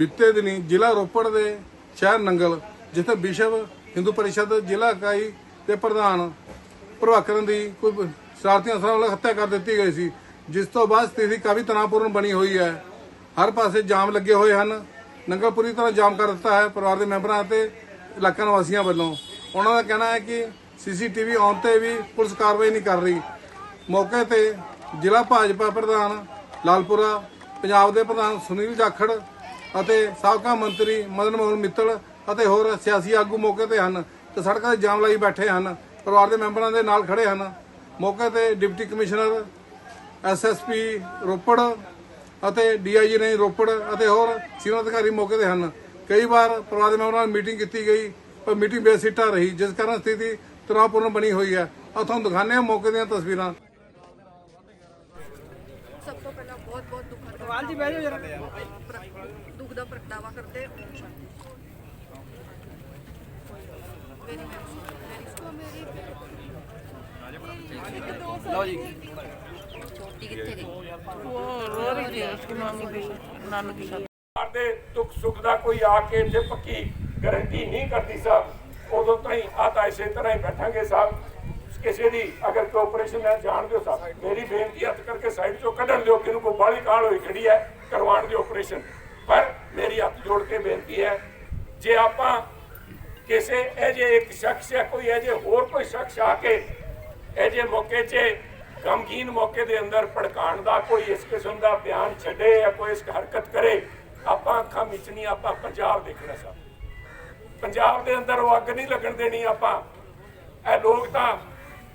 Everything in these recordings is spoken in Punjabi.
ਬੀਤੇ ਦਿਨੀ ਜ਼ਿਲ੍ਹਾ ਰੋਪੜ ਦੇ ਸ਼ਹਿਰ ਨੰਗਲ, ਜਿੱਥੇ ਵਿਸ਼ਵ ਹਿੰਦੂ ਪਰਿਸ਼ਦ ਜ਼ਿਲ੍ਹਾ ਇਕਾਈ ਦੇ ਪ੍ਰਧਾਨ ਪ੍ਰਭਾਕਰਨ ਦੀ ਕੋਈ ਸ਼ਰਾਰਤੀ ਅਸਰਾਂ ਵੱਲੋਂ ਹੱਤਿਆ ਕਰ ਦਿੱਤੀ ਗਈ ਸੀ, ਜਿਸ ਤੋਂ ਬਾਅਦ ਸਥਿਤੀ ਕਾਫੀ ਤਣਾਅਪੂਰਨ ਬਣੀ ਹੋਈ ਹੈ। ਹਰ ਪਾਸੇ ਜਾਮ ਲੱਗੇ ਹੋਏ ਹਨ। ਨੰਗਲ ਪੂਰੀ ਤਰ੍ਹਾਂ ਜਾਮ ਕਰ ਦਿੱਤਾ ਹੈ ਪਰਿਵਾਰ ਦੇ ਮੈਂਬਰਾਂ ਅਤੇ ਇਲਾਕਾ ਨਿਵਾਸੀਆਂ ਵੱਲੋਂ। ਉਹਨਾਂ ਦਾ ਕਹਿਣਾ ਹੈ ਕਿ ਸੀਸੀਟੀਵੀ ਆਉਣ ਤੇ ਵੀ ਪੁਲਿਸ ਕਾਰਵਾਈ ਨਹੀਂ ਕਰ ਰਹੀ। ਮੌਕੇ ਤੇ ਜ਼ਿਲ੍ਹਾ ਭਾਜਪਾ ਪ੍ਰਧਾਨ ਲਾਲਪੁਰਾ, ਪੰਜਾਬ ਦੇ ਪ੍ਰਧਾਨ ਸੁਨੀਲ ਜਾਖੜ ਅਤੇ ਸਾਬਕਾ ਮੰਤਰੀ ਮਦਨ ਮੋਹਨ ਮਿੱਤਲ ਅਤੇ ਹੋਰ ਸਿਆਸੀ ਆਗੂ ਮੌਕੇ ਤੇ ਹਨ ਤੇ ਸੜਕਾਂ 'ਤੇ ਜਾਮ ਲਾਈ ਬੈਠੇ ਹਨ ਪਰਿਵਾਰ ਦੇ ਮੈਂਬਰਾਂ ਦੇ ਨਾਲ ਖੜੇ ਹਨ। ਮੌਕੇ ਤੇ ਡਿਪਟੀ ਕਮਿਸ਼ਨਰ ਐਸਐਸਪੀ ਰੋਪੜ ਅਤੇ ਡੀਆਈਜੀ ਨੇ ਰੋਪੜ ਅਤੇ ਹੋਰ ਸੀਨੀਅਰ ਅਧਿਕਾਰੀ ਮੌਕੇ ਤੇ ਹਨ। ਕਈ ਵਾਰ ਪਰਿਵਾਰ ਦੇ ਮੈਂਬਰਾਂ ਨਾਲ ਮੀਟਿੰਗ ਕੀਤੀ ਗਈ ਪਰ ਮੀਟਿੰਗ ਬੇਸਿੱਟਾ ਰਹੀ ਜਿਸ ਕਾਰਨ ਸਥਿਤੀ ਤਣਾਅਪੂਰਨ ਬਣੀ ਹੋਈ ਹੈ। ਆ ਤੁਹਾਨੂੰ ਦਿਖਾਉਂਦੇ ਹਾਂ ਮੌਕੇ ਦੀਆਂ ਤਸਵੀਰਾਂ। ਸਭ ਤੋਂ ਪਹਿਲਾਂ ਬਹੁਤ ਬਹੁਤ ਦੁੱਖ ਵਾਲ ਜੀ ਬਹਿ ਜਾਓ ਜਰਾ। ਦੁੱਖ ਦਾ ਪ੍ਰਗਟਾਵਾ ਕਰਦੇ ਮੇਰੀ ਮੇਰੀ ਲਓ ਜੀ। ਛੋਟੀ ਕਿੱਥੇ ਗਈ? ਪਰਿਵਾਰ ਦੇ ਦੁੱਖ ਸੁੱਖ ਦਾ ਕੋਈ ਆ ਕੇ ਇੱਥੇ ਪੱਕੀ ਗਾਰੰਟੀ ਨਹੀਂ ਕਰਦੀ ਸਾਹਿਬ। ਉਦੋਂ ਤਾਈਂ ਆ ਤਾਂ ਇਸੇ ਤਰ੍ਹਾਂ ਹੀ ਬੈਠਾਂਗੇ ਸਾਹਿਬ। ਕਿਸੇ ਦੀ ਅਗਰ ਕੋਈ ਆਪਰੇਸ਼ਨ ਹੈ ਜਾਣ ਦਿਓ ਸਾਹਿਬ। ਮੇਰੀ ਬੇਨਤੀ ਹੱਥ ਕਰਕੇ ਸਾਈਡ ਚੋਂ ਕੱਢਣ ਦਿਓ। ਕਿਨੂੰ ਕੋਈ ਬਾਲੀ ਕਾਲ ਹੋਈ ਖੜੀ ਹੈ ਕਰਵਾਉਣ ਦਿਓ ਆਪਰੇਸ਼ਨ ਜੋੜ ਕੇ ਬੇਨਤੀ ਹੈ, ਜੇ ਆਪਾਂ ਕਿਸੇ ਇਹ ਇੱਕ ਸ਼ਖਸ ਜਾਂ ਕੋਈ ਇਹ ਹੋਰ ਕੋਈ ਸ਼ਖਸ ਆ ਕੇ ਇਹ ਮੌਕੇ 'ਚ ਗਮਗੀਨ ਮੌਕੇ ਦੇ ਅੰਦਰ ਭੜਕਾਉਣ ਦਾ ਕੋਈ ਇਸ ਕਿਸਮ ਦਾ ਬਿਆਨ ਛੱਡੇ ਜਾਂ ਕੋਈ ਇਸ ਹਰਕਤ ਕਰੇ, ਆਪਾਂ ਅੱਖਾਂ ਮਿਚਣੀ ਆਪਾਂ ਪੰਜਾਬ ਦੇਖਣਾ ਸਭ ਪੰਜਾਬ ਦੇ ਅੰਦਰ ਉਹ ਅੱਗ ਨਹੀਂ ਲੱਗਣ ਦੇਣੀ ਆਪਾਂ। ਇਹ ਲੋਕ ਤਾਂ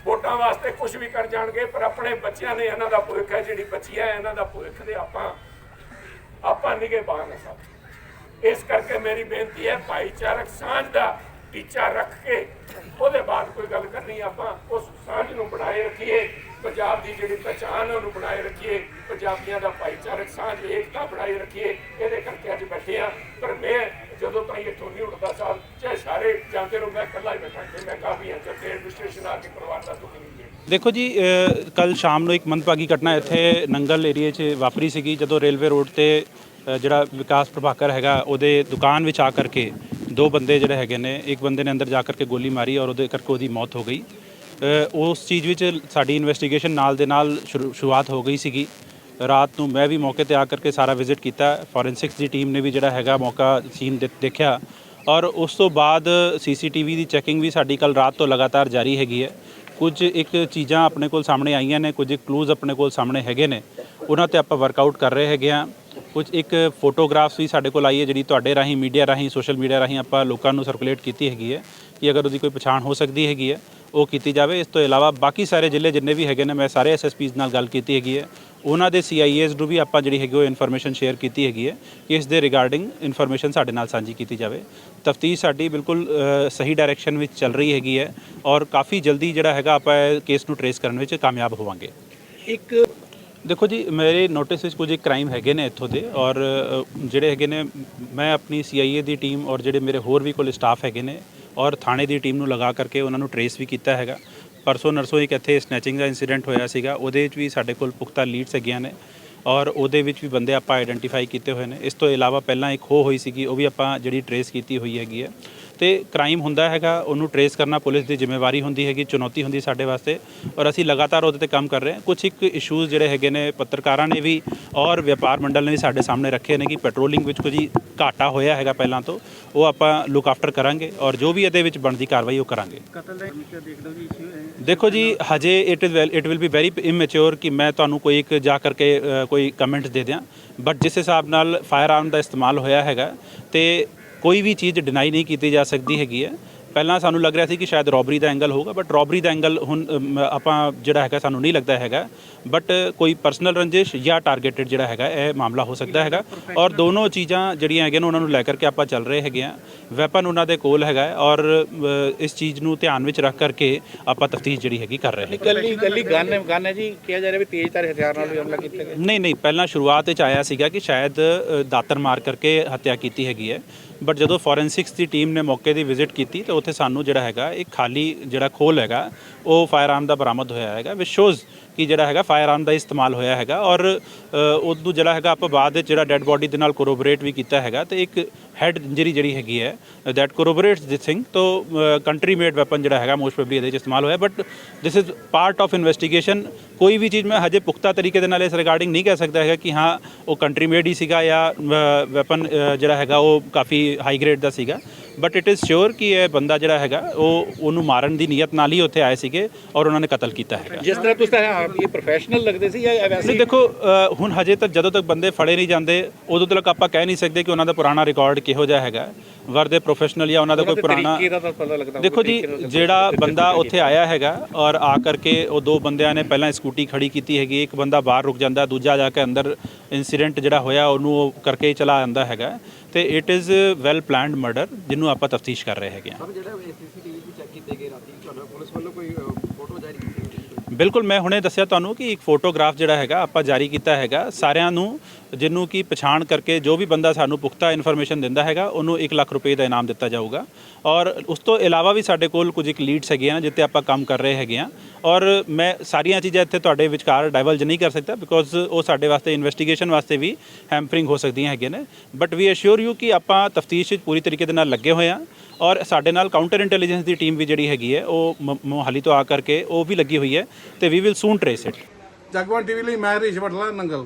ਵੋਟਾਂ ਵਾਸਤੇ ਕੁਝ ਵੀ ਕਰ ਜਾਣਗੇ, ਪਰ ਆਪਣੇ ਬੱਚਿਆਂ ਨੇ ਇਹਨਾਂ ਦਾ ਭਵਿੱਖ ਹੈ ਜਿਹੜੀ ਬੱਚੀ ਹੈ, ਇਹਨਾਂ ਦਾ ਭਵਿੱਖ ਦੇ ਆਪਾਂ ਆਪਾਂ ਨਿਗੇ ਬਾਹਰ ਨਾ ਸਭ। ਇਸ ਕਰਕੇ ਮੇਰੀ ਬੇਨਤੀ ਹੈ, ਭਾਈਚਾਰਕ ਸਾਂਝ ਦਾ ਟੀਚਾ ਰੱਖ ਕੇ ਉਹਦੇ ਬਾਅਦ ਕੋਈ ਗੱਲ ਕਰਨੀ, ਆਪਾਂ ਉਸ ਸਾਂਝ ਨੂੰ ਬਣਾਏ ਰੱਖੀਏ, ਪੰਜਾਬ ਦੀ ਜਿਹੜੀ ਪਛਾਣ ਉਹਨੂੰ ਬਣਾਏ ਰੱਖੀਏ, ਪੰਜਾਬੀਆਂ ਦਾ ਭਾਈਚਾਰਕ ਸਾਂਝ, ਏਕਤਾ ਬਣਾਈ ਰੱਖੀਏ, ਇਹਦੇ ਕਰਕੇ ਅੱਜ ਬੈਠੇ ਆ ਪਰ ਮੈਂ ਜਦੋਂ ਤਾਈਂ ਇੱਥੋਂ ਨਹੀਂ ਉੱਠਦਾ ਸਾਹਿਬ ਚਾਹੇ ਸਾਰੇ ਜਾਂਦੇ ਰਹੋ, ਮੈਂ ਇਕੱਲਾ ਹੀ ਬੈਠਾ ਕਿ ਮੈਂ ਕਾਫੀ ਹਾਂ ਤੇ ਐਡਮਿਨਿਸਟ੍ਰੇਸ਼ਨ ਆ ਕੇ ਪਰਿਵਾਰ ਦਾ ਦੁੱਖ ਨਹੀਂ ਦੇ ਦੇਖੋ ਜੀ ਕੱਲ ਸ਼ਾਮ ਨੂੰ ਇੱਕ ਮੰਦਭਾਗੀ ਘਟਨਾ ਇੱਥੇ ਨੰਗਲ ਏਰੀਏ 'ਚ ਵਾਪਰੀ ਸੀਗੀ, ਜਦੋਂ ਰੇਲਵੇ ਰੋਡ ਤੇ ਜਿਹੜਾ ਵਿਕਾਸ ਪ੍ਰਭਾਕਰ ਹੈਗਾ, ਉਹਦੇ ਦੁਕਾਨ ਵਿੱਚ ਆ ਕਰਕੇ ਦੋ ਬੰਦੇ ਜਿਹੜੇ ਹੈਗੇ ਨੇ, ਇੱਕ ਬੰਦੇ ਨੇ ਅੰਦਰ ਜਾ ਕਰਕੇ ਗੋਲੀ ਮਾਰੀ ਔਰ ਉਹਦੇ ਕਰਕੇ ਉਹਦੀ ਮੌਤ ਹੋ ਗਈ। ਉਸ ਚੀਜ਼ ਵਿੱਚ ਸਾਡੀ ਇਨਵੈਸਟੀਗੇਸ਼ਨ ਨਾਲ ਦੇ ਨਾਲ ਸ਼ੁਰੂ- ਸ਼ੁਰੂਆਤ ਹੋ ਗਈ ਸੀਗੀ। ਰਾਤ ਨੂੰ ਮੈਂ ਵੀ ਮੌਕੇ ਤੇ ਆ ਕਰਕੇ ਸਾਰਾ ਵਿਜ਼ਿਟ ਕੀਤਾ। ਫੋਰੈਂਸਿਕਸ ਦੀ ਟੀਮ ਨੇ ਵੀ ਜਿਹੜਾ ਹੈਗਾ ਮੌਕਾ ਸੀਨ ਦੇਖਿਆ। ਔਰ ਉਸ ਤੋਂ ਬਾਅਦ ਸੀਸੀਟੀਵੀ ਦੀ ਚੈਕਿੰਗ ਵੀ ਸਾਡੀ ਕੱਲ ਰਾਤ ਤੋਂ ਲਗਾਤਾਰ ਜਾਰੀ ਹੈਗੀ ਹੈ। ਕੁਝ ਇੱਕ ਚੀਜ਼ਾਂ ਆਪਣੇ ਕੋਲ ਸਾਹਮਣੇ ਆਈਆਂ ਨੇ, ਕੁਝ ਕਲੂਜ਼ ਆਪਣੇ ਕੋਲ ਸਾਹਮਣੇ ਹੈਗੇ ਨੇ। ਉਹਨਾਂ ਤੇ ਆਪਾਂ ਵਰਕਆਊਟ ਕਰ ਰਹੇ ਹੈਗੇ ਆ ਕੁਝ ਇੱਕ ਫੋਟੋਗ੍ਰਾਫਸ ਵੀ ਸਾਡੇ ਕੋਲ ਆਈ ਹੈ ਜਿਹੜੀ ਤੁਹਾਡੇ ਰਾਹੀਂ, ਮੀਡੀਆ ਰਾਹੀਂ, ਸੋਸ਼ਲ ਮੀਡੀਆ ਰਾਹੀਂ ਆਪਾਂ ਲੋਕਾਂ ਨੂੰ ਸਰਕੂਲੇਟ ਕੀਤੀ ਹੈਗੀ ਹੈ ਕਿ ਅਗਰ ਉਹਦੀ ਕੋਈ ਪਛਾਣ ਹੋ ਸਕਦੀ ਹੈਗੀ ਹੈ, ਉਹ ਕੀਤੀ ਜਾਵੇ। ਇਸ ਤੋਂ ਇਲਾਵਾ ਬਾਕੀ ਸਾਰੇ ਜ਼ਿਲ੍ਹੇ ਜਿੰਨੇ ਵੀ ਹੈਗੇ ਨੇ, ਮੈਂ ਸਾਰੇ ਐਸਐਸਪੀਜ਼ ਨਾਲ ਗੱਲ ਕੀਤੀ ਹੈਗੀ ਹੈ। ਉਹਨਾਂ ਦੇ ਸੀਆਈਏਸ ਨੂੰ ਵੀ ਆਪਾਂ ਜਿਹੜੀ ਹੈਗੀ ਉਹ ਇਨਫੋਰਮੇਸ਼ਨ ਸ਼ੇਅਰ ਕੀਤੀ ਹੈਗੀ ਹੈ ਕਿ ਇਸ ਦੇ ਰਿਗਾਰਡਿੰਗ ਇਨਫੋਰਮੇਸ਼ਨ ਸਾਡੇ ਨਾਲ ਸਾਂਝੀ ਕੀਤੀ ਜਾਵੇ। ਤਫਤੀਸ਼ ਸਾਡੀ ਬਿਲਕੁਲ ਸਹੀ ਡਾਇਰੈਕਸ਼ਨ ਵਿੱਚ ਚੱਲ ਰਹੀ ਹੈਗੀ ਹੈ ਔਰ ਕਾਫੀ ਜਲਦੀ ਜਿਹੜਾ ਹੈਗਾ ਆਪਾਂ ਇਹ ਕੇਸ ਨੂੰ ਟਰੇਸ ਕਰਨ ਵਿੱਚ ਕਾਮਯਾਬ ਹੋਵਾਂਗੇ। ਇੱਕ ਦੇਖੋ ਜੀ, ਮੇਰੇ ਨੋਟਿਸ ਵਿੱਚ ਕੁਝ ਕ੍ਰਾਈਮ ਹੈਗੇ ਨੇ ਇੱਥੋਂ ਦੇ ਔਰ ਜਿਹੜੇ ਹੈਗੇ ਨੇ, ਮੈਂ ਆਪਣੀ ਸੀਆਈਏ ਦੀ ਟੀਮ ਔਰ ਜਿਹੜੇ ਮੇਰੇ ਹੋਰ ਵੀ ਕੋਲ ਸਟਾਫ ਹੈਗੇ ਨੇ ਔਰ ਥਾਣੇ ਦੀ ਟੀਮ ਨੂੰ ਲਗਾ ਕਰਕੇ ਉਹਨਾਂ ਨੂੰ ਟਰੇਸ ਵੀ ਕੀਤਾ ਹੈਗਾ। ਪਰਸੋਂ ਨਰਸੋਂ ਇੱਕ ਇੱਥੇ ਸਨੈਚਿੰਗ ਦਾ ਇਨਸੀਡੈਂਟ ਹੋਇਆ ਸੀਗਾ, ਉਹਦੇ ਵਿੱਚ ਵੀ ਸਾਡੇ ਕੋਲ ਪੁਖਤਾ ਲੀਡਸ ਹੈਗੀਆਂ ਨੇ ਔਰ ਉਹਦੇ ਵਿੱਚ ਵੀ ਬੰਦੇ ਆਪਾਂ ਆਈਡੈਂਟੀਫਾਈ ਕੀਤੇ ਹੋਏ ਨੇ। ਇਸ ਤੋਂ ਇਲਾਵਾ ਪਹਿਲਾਂ ਇੱਕ ਹੋ ਹੋਈ ਸੀਗੀ, ਉਹ ਵੀ ਆਪਾਂ ਜਿਹੜੀ ਟਰੇਸ ਕੀਤੀ ਹੋਈ ਹੈਗੀ ਹੈ। ਤੇ ਕ੍ਰਾਈਮ ਹੁੰਦਾ ਹੈਗਾ ਉਹਨੂੰ ਟਰੇਸ ਕਰਨਾ ਪੁਲਿਸ ਦੀ ਜ਼ਿੰਮੇਵਾਰੀ ਹੁੰਦੀ ਹੈਗੀ ਚੁਣੌਤੀ ਹੁੰਦੀ ਸਾਡੇ ਵਾਸਤੇ। ਔਰ ਅਸੀਂ ਲਗਾਤਾਰ ਉਹਦੇ ਤੇ ਕੰਮ ਕਰ ਰਹੇ ਹਾਂ। ਕੁਝ ਇੱਕ ਇਸ਼ੂਜ਼ ਜਿਹੜੇ ਹੈਗੇ ਨੇ ਪੱਤਰਕਾਰਾਂ ਨੇ ਵੀ ਔਰ ਵਪਾਰ ਮੰਡਲ ਨੇ ਵੀ ਸਾਡੇ ਸਾਹਮਣੇ ਰੱਖੇ ਨੇ ਕਿ ਪੈਟਰੋਲਿੰਗ ਵਿੱਚ ਕੁਝ ਘਾਟਾ ਹੋਇਆ ਹੈਗਾ ਪਹਿਲਾਂ ਤੋਂ ਉਹ ਆਪਾਂ ਲੁੱਕ ਆਫਟਰ ਕਰਾਂਗੇ ਔਰ ਜੋ ਵੀ ਇਹਦੇ ਵਿੱਚ ਬਣਦੀ ਕਾਰਵਾਈ ਉਹ ਕਰਾਂਗੇ। ਕਤਲ ਦਾ ਇੱਕ ਦੇਖ ਲਓ ਜੀ ਇਸ਼ੂ ਹੈ। ਦੇਖੋ ਜੀ ਹਜੇ it is well it will be very immature ਕਿ ਮੈਂ ਤੁਹਾਨੂੰ ਕੋਈ ਇੱਕ ਜਾ ਕਰਕੇ ਕੋਈ ਕਮੈਂਟ ਦੇ ਦਿਆਂ। ਬਟ ਜਿਸ ਹਿਸਾਬ ਨਾਲ ਫਾਇਰ ਆਰਮ ਦਾ ਇਸਤੇਮਾਲ ਹੋਇਆ ਹੈਗਾ ਤੇ ਕੋਈ ਵੀ ਚੀਜ਼ ਡਿਨਾਈ ਨਹੀਂ ਕੀਤੀ ਜਾ ਸਕਦੀ ਹੈਗੀ ਹੈ। ਪਹਿਲਾਂ ਸਾਨੂੰ ਲੱਗ ਰਿਹਾ ਸੀ ਕਿ ਸ਼ਾਇਦ ਰੋਬਰੀ ਦਾ ਐਂਗਲ ਹੋਊਗਾ ਬਟ ਰੋਬਰੀ ਦਾ ਐਂਗਲ ਹੁਣ ਆਪਾਂ ਜਿਹੜਾ ਹੈਗਾ ਸਾਨੂੰ ਨਹੀਂ ਲੱਗਦਾ ਹੈਗਾ। ਬਟ ਕੋਈ ਪਰਸਨਲ ਰੰਜਿਸ਼ ਜਾਂ ਟਾਰਗੇਟਡ ਜਿਹੜਾ ਹੈਗਾ ਇਹ ਮਾਮਲਾ ਹੋ ਸਕਦਾ ਹੈਗਾ। ਔਰ ਦੋਨੋਂ ਚੀਜ਼ਾਂ ਜਿਹੜੀਆਂ ਹੈਗੀਆਂ ਉਹਨਾਂ ਨੂੰ ਲੈ ਕਰਕੇ ਆਪਾਂ ਚੱਲ ਰਹੇ ਹੈਗੇ ਆ ਵੈਪਨ ਉਹਨਾਂ ਦੇ ਕੋਲ ਹੈਗਾ ਹੈ ਔਰ ਇਸ ਚੀਜ਼ ਨੂੰ ਧਿਆਨ ਵਿੱਚ ਰੱਖ ਕਰਕੇ ਆਪਾਂ ਤਫਤੀਸ਼ ਜਿਹੜੀ ਹੈਗੀ ਕਰ ਰਹੇ ਹਾਂ। ਗੱਲੀ ਗੱਲੀ ਗਨ ਗਨ ਹੈ ਜੀ। ਕਿਹਾ ਜਾ ਰਿਹਾ ਵੀ ਤੇਜ਼ਧਾਰ ਹਥਿਆਰ ਨਾਲ ਵੀ ਹਮਲਾ ਕੀਤਾ ਗਿਆ। ਨਹੀਂ ਨਹੀਂ ਪਹਿਲਾਂ ਸ਼ੁਰੂਆਤ ਵਿੱਚ ਆਇਆ ਸੀਗਾ ਕਿ ਸ਼ਾਇਦ ਦਾਤਰ ਮਾਰ ਕਰਕੇ ਹੱਤਿਆ ਕੀਤੀ ਹੈਗੀ ਹੈ। ਬਟ ਜਦੋਂ ਫੋਰੈਂਸਿਕਸ ਦੀ ਟੀਮ ਨੇ ਮੌਕੇ ਦੀ ਵਿਜ਼ਿਟ ਕੀਤੀ, ਤਾਂ ਉੱਥੇ ਸਾਨੂੰ ਜਿਹੜਾ ਹੈਗਾ, ਇੱਕ ਖਾਲੀ ਜਿਹੜਾ ਖੋਲ ਹੈਗਾ, ਉਹ ਫਾਇਰ ਆਰਮ ਦਾ ਬਰਾਮਦ ਹੋਇਆ ਹੈਗਾ ਵਿਚ ਸ਼ੋਜ਼ ਕਿ ਜਿਹੜਾ ਹੈਗਾ ਫਾਇਰ ਆਰਮ ਦਾ ਇਸਤੇਮਾਲ ਹੋਇਆ ਹੈਗਾ ਔਰ ਉਦੋਂ ਜਿਹੜਾ ਹੈਗਾ ਆਪਾਂ ਬਾਅਦ ਵਿੱਚ ਜਿਹੜਾ ਡੈੱਡ ਬੋਡੀ ਦੇ ਨਾਲ ਕੋਰੋਬਰੇਟ ਵੀ ਕੀਤਾ ਹੈਗਾ ਤੇ ਇੱਕ ਹੈਡ ਇੰਜਰੀ ਜਿਹੜੀ ਹੈਗੀ ਹੈ ਦੈਟ ਕੋਰੋਬਰੇਟਸ ਦਿਸ ਥਿੰਗ ਤੋਂ ਕੰਟਰੀ ਮੇਡ ਵੈਪਨ ਜਿਹੜਾ ਹੈਗਾ ਮੋਸਟ ਪ੍ਰੋਬਬਲੀ ਇਹਦੇ ਵਿੱਚ ਇਸਤੇਮਾਲ ਹੋਇਆ but this is part of investigation ਕੋਈ ਵੀ ਚੀਜ਼ ਮੈਂ ਹਜੇ ਪੁਖਤਾ ਤਰੀਕੇ ਦੇ ਨਾਲ ਇਸ ਰਿਗਾਰਡਿੰਗ ਨਹੀਂ ਕਹਿ ਸਕਦਾ ਹੈਗਾ ਕਿ ਹਾਂ, ਉਹ ਕੰਟਰੀ ਮੇਡ ਹੀ ਸੀਗਾ ਜਾਂ ਵੈਪਨ ਜਿਹੜਾ ਹੈਗਾ ਉਹ ਕਾਫੀ ਹਾਈ ਗ੍ਰੇਡ ਦਾ ਸੀਗਾ। ਬਟ ਇਟ ਇਜ਼ ਸ਼ੋਰ ਕਿ ਇਹ ਬੰਦਾ ਜਿਹੜਾ ਹੈਗਾ ਉਹ ਉਹਨੂੰ ਮਾਰਨ ਦੀ ਨੀਅਤ ਨਾਲ ਹੀ ਉੱਥੇ ਆਏ ਸੀਗੇ ਔਰ ਉਹਨਾਂ ਨੇ ਕਤਲ ਕੀਤਾ ਹੈਗਾ ਜਿਸ ਤਰ੍ਹਾਂ ਤੁਸੀਂ ਆਪ ਇਹ ਪ੍ਰੋਫੈਸ਼ਨਲ ਲੱਗਦੇ ਸੀ ਜਾਂ ਵੈਸੇ ਨਹੀਂ ਦੇਖੋ ਹੁਣ ਹਜੇ ਤੱਕ ਜਦੋਂ ਤੱਕ ਬੰਦੇ ਫੜੇ ਨਹੀਂ ਜਾਂਦੇ ਉਦੋਂ ਤੱਕ ਆਪਾਂ ਕਹਿ ਨਹੀਂ ਸਕਦੇ ਕਿ ਉਹਨਾਂ ਦਾ ਪੁਰਾਣਾ ਰਿਕਾਰਡ ਕਿਹੋ ਜਿਹਾ ਹੈਗਾ ਵਰ ਦੇ ਪ੍ਰੋਫੈਸ਼ਨਲ ਜਾਂ ਉਹਨਾਂ ਦਾ ਕੋਈ ਪੁਰਾਣਾ ਦੇਖੋ ਜੀ ਜਿਹੜਾ ਬੰਦਾ ਉੱਥੇ ਆਇਆ ਹੈਗਾ ਔਰ ਆ ਕਰਕੇ ਉਹ ਦੋ ਬੰਦਿਆਂ ਨੇ ਪਹਿਲਾਂ ਸਕੂਟੀ ਖੜੀ ਕੀਤੀ ਹੈਗੀ ਇੱਕ ਬੰਦਾ ਬਾਹਰ ਰੁਕ ਜਾਂਦਾ ਦੂਜਾ ਜਾ ਕੇ ਅੰਦਰ ਇਨਸੀਡੈਂਟ ਜਿਹੜਾ ਹੋਇਆ ਉਹਨੂੰ ਉਹ ਕਰਕੇ ਚਲਾ ਜਾਂਦਾ ਹੈਗਾ ਤੇ it is well planned murder ਜਿਹਨੂੰ ਆਪਾਂ ਤਫਤੀਸ਼ ਕਰ ਰਹੇ ਹੈਗੇ ਹਾਂ। ਜਿਹੜਾ ਸੀਸੀਟੀਵੀ ਵੀ ਚੈੱਕ ਕੀਤੇ ਗਏ ਰਾਤੀ ਤੁਹਾਨੂੰ ਪੁਲਿਸ ਵੱਲੋਂ ਕੋਈ ਫੋਟੋ ਜਾਰੀ ਕੀਤੀ ਬਿਲਕੁਲ, ਮੈਂ ਹੁਣੇ ਦੱਸਿਆ ਤੁਹਾਨੂੰ ਕਿ ਇੱਕ ਫੋਟੋਗ੍ਰਾਫ ਜਿਹੜਾ ਹੈਗਾ ਆਪਾਂ ਜਾਰੀ ਕੀਤਾ ਹੈਗਾ। ਸਾਰਿਆਂ ਨੂੰ ਜਿਹਨੂੰ ਕਿ ਪਛਾਣ ਕਰਕੇ ਜੋ ਵੀ ਬੰਦਾ ਸਾਨੂੰ ਪੁਖਤਾ ਇਨਫੋਰਮੇਸ਼ਨ ਦਿੰਦਾ ਹੈਗਾ, ਉਹਨੂੰ 1 ਲੱਖ ਰੁਪਏ ਦਾ ਇਨਾਮ ਦਿੱਤਾ ਜਾਊਗਾ। ਔਰ ਉਸ ਤੋਂ ਇਲਾਵਾ ਵੀ ਸਾਡੇ ਕੋਲ ਕੁਝ ਇੱਕ ਲੀਡਸ ਹੈਗੀਆਂ ਜਿੱਤੇ ਆਪਾਂ ਕੰਮ ਕਰ ਰਹੇ ਹੈਗੇ ਆ ਔਰ ਮੈਂ ਸਾਰੀਆਂ ਚੀਜ਼ਾਂ ਇੱਥੇ ਤੁਹਾਡੇ ਵਿਚਕਾਰ ਡਾਈਵਲਜ ਨਹੀਂ ਕਰ ਸਕਦਾ ਬਿਕੋਜ਼ ਉਹ ਸਾਡੇ ਵਾਸਤੇ ਇਨਵੈਸਟੀਗੇਸ਼ਨ ਵਾਸਤੇ ਵੀ ਹੈਂਪਰਿੰਗ ਹੋ ਸਕਦੀਆਂ ਹੈਗੀਆਂ ਨੇ। ਬਟ ਵੀ ਅਸ਼ੋਰ ਯੂ ਕਿ ਆਪਾਂ ਤਫਤੀਸ਼ ਪੂਰੀ ਤਰੀਕੇ ਦੇ ਨਾਲ ਲੱਗੇ ਹੋਏ ਆ ਔਰ ਸਾਡੇ ਨਾਲ ਕਾਊਂਟਰ ਇੰਟੈਲੀਜੈਂਸ ਦੀ ਟੀਮ ਵੀ ਜਿਹੜੀ ਹੈਗੀ ਹੈ, ਉਹ ਮੋਹਾਲੀ ਤੋਂ ਆ ਕਰਕੇ ਉਹ ਵੀ ਲੱਗੀ ਹੋਈ ਹੈ ਤੇ we will soon trace it Jagwant TV ਲਈ ਮੈਂ ਹਰੀਸ਼ ਬਟਲਾ ਨੰਗਲ।